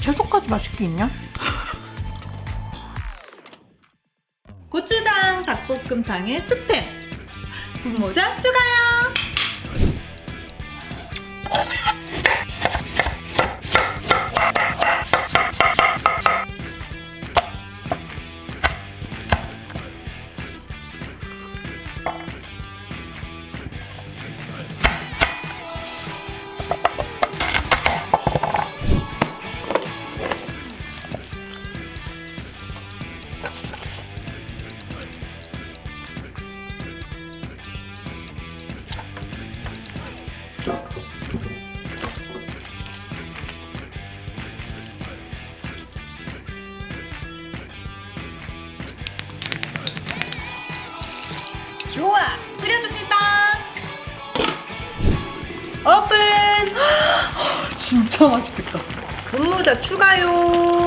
채소까지 맛있게 있냐? 고추장 닭볶음탕에 스팸 분모자 추가요. 진짜 맛있겠다. 분모자 추가요.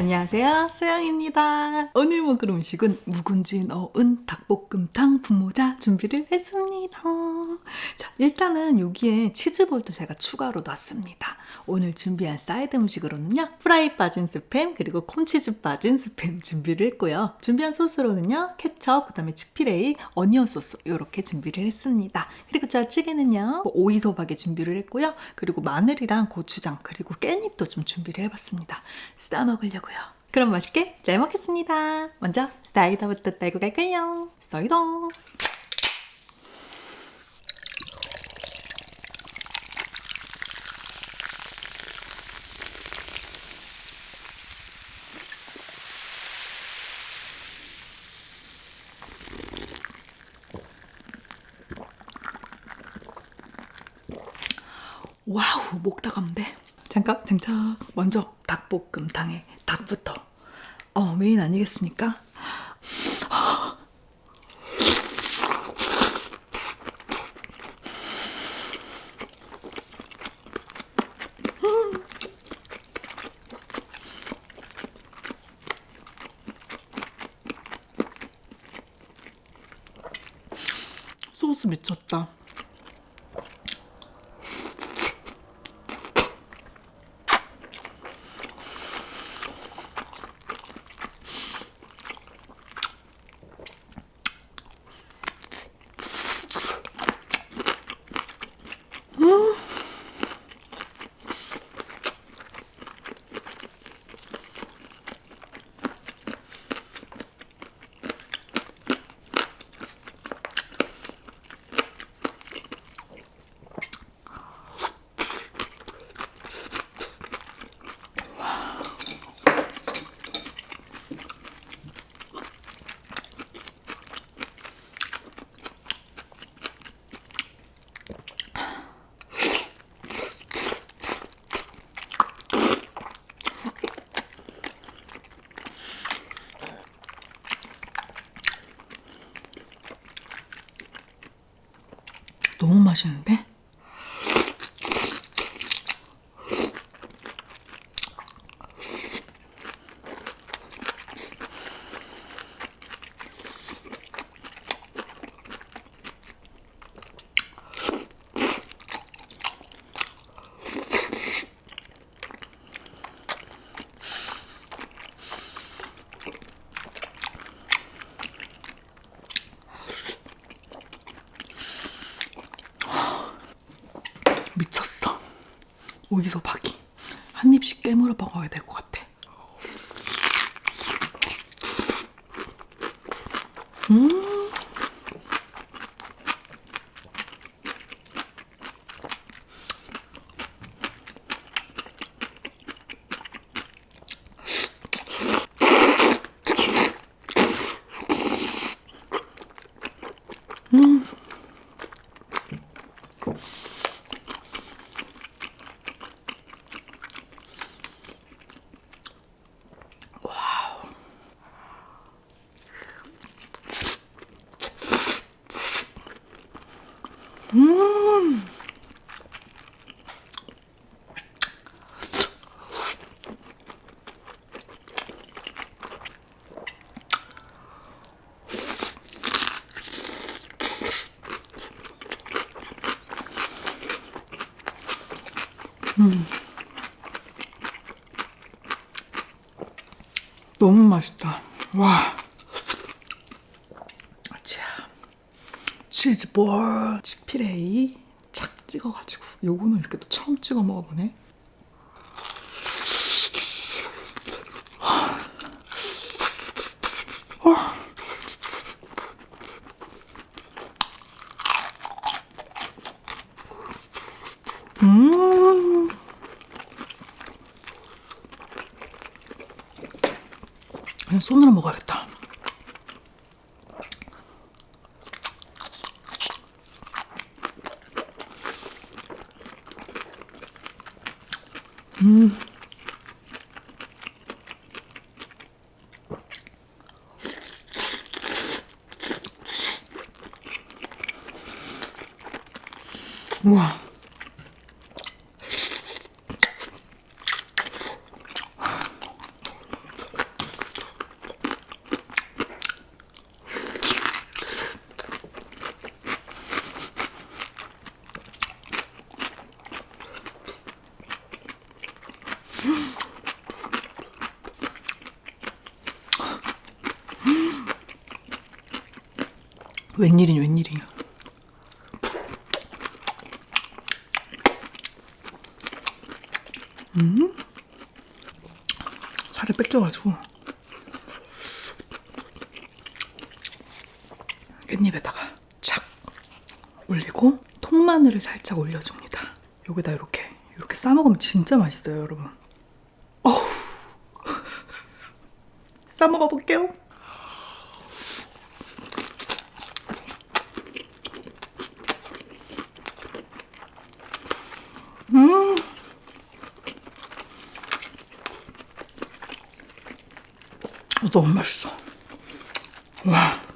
안녕하세요. 수영입니다. 오늘 먹을 음식은 묵은지 넣은 닭볶음탕 분모자 준비를 했습니다. 자, 일단은 여기에 치즈볼도 제가 추가로 놨습니다. 오늘 준비한 사이드 음식으로는요. 프라이 빠진 스팸 그리고 콘치즈 빠진 스팸 준비를 했고요. 준비한 소스로는요. 케첩, 그 다음에 치피레이, 어니언 소스 이렇게 준비를 했습니다. 그리고 좌측에는요. 오이 소박에 준비를 했고요. 그리고 마늘이랑 고추장 그리고 깻잎도 좀 준비를 해봤습니다. 싸 먹으려고 요. 그럼 맛있게 잘 먹겠습니다. 먼저 사이다부터 따고 갈까요? 사이다. 와우 목 다감데 잠깐 장착 먼저 닭볶음탕에 닭부터 어 메인 아니겠습니까? 소스 미쳤다. 너무 맛있는데? 미쳤어. 오이소 박이 한 입씩 깨물어 먹어야 될 것 같아. 음. 음. 너무 맛있다. 와. 치즈볼. 치피레이 착 찍어가지고 요거는 이렇게 또 처음 찍어 먹어보네. 그냥 손으로 먹어야겠다. 음. 우와. 웬일이냐 웬일이냐 음? 살이 뺏겨가지고. 깻잎에다가 착 올리고 통마늘을 살짝 올려줍니다. 여기다 이렇게 이렇게 싸먹으면 진짜 맛있어요 여러분. 어우 싸먹어볼게요 너무 맛있어. 와. 와.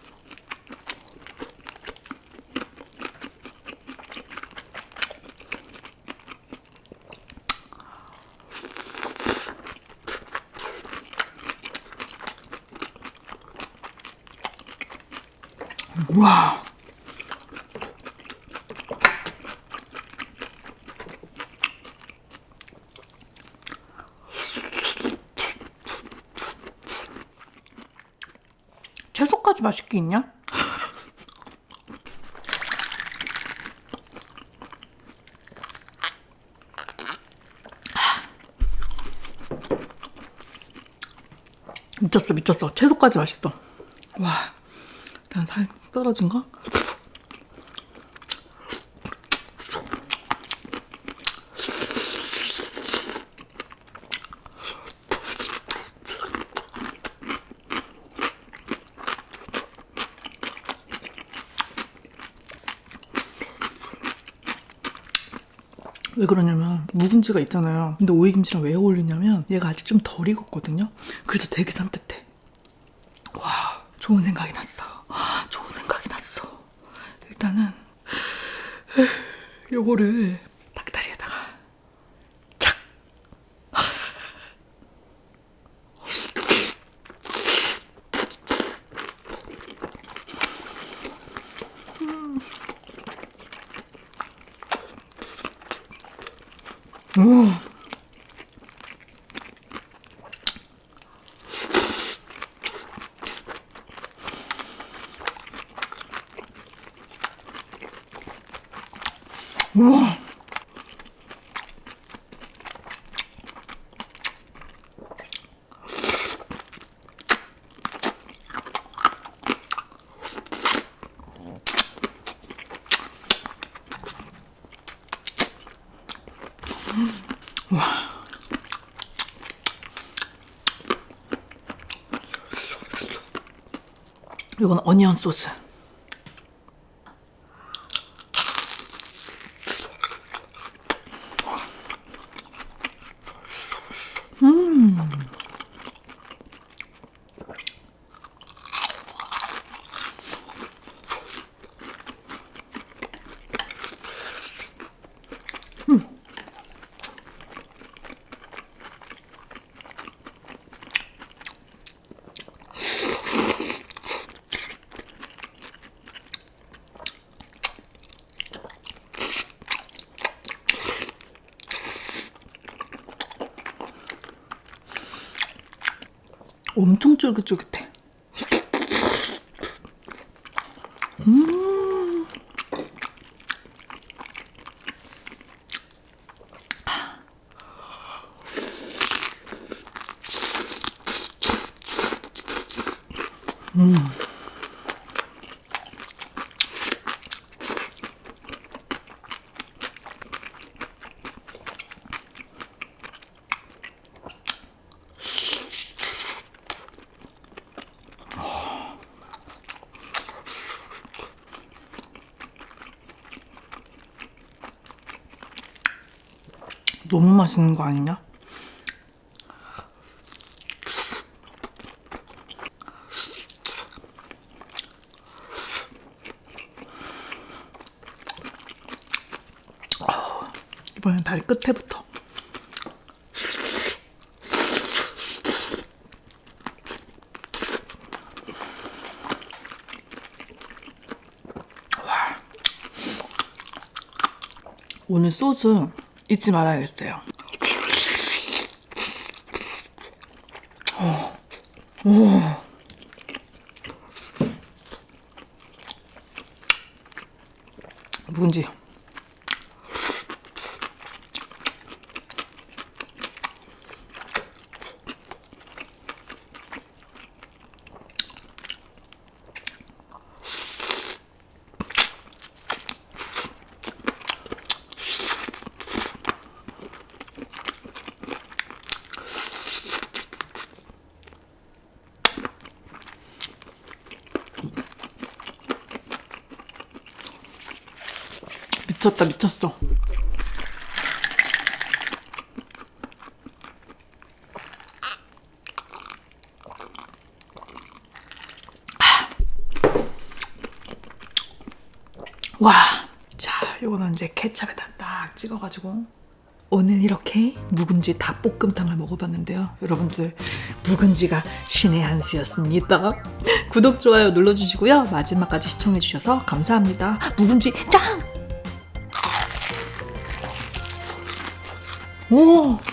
채소까지 맛있게 있냐? 미쳤어 미쳤어. 채소까지 맛있어. 와 일단 살 떨어진 거 왜 그러냐면 묵은지가 있잖아요. 근데 오이김치랑 왜 어울리냐면 얘가 아직 좀 덜 익었거든요. 그래서 되게 산뜻해. 와, 좋은 생각이 났어. 좋은 생각이 났어. 일단은 요거를 우와. 이건 어니언 소스. 엄청 쫄깃쫄깃해. 너무 맛있는 거 아니냐? 아, 이번엔 다리 끝에부터. 와. 오늘 소주 잊지 말아야겠어요. 어. 오. 묵은지. 미쳤다 미쳤어. 와, 자, 요거는 이제 케찹에다 딱 찍어가지고 오늘 이렇게 묵은지 닭볶음탕을 먹어봤는데요. 여러분들 묵은지가 신의 한 수였습니다. 구독 좋아요 눌러주시고요. 마지막까지 시청해주셔서 감사합니다. 묵은지 짱! 오,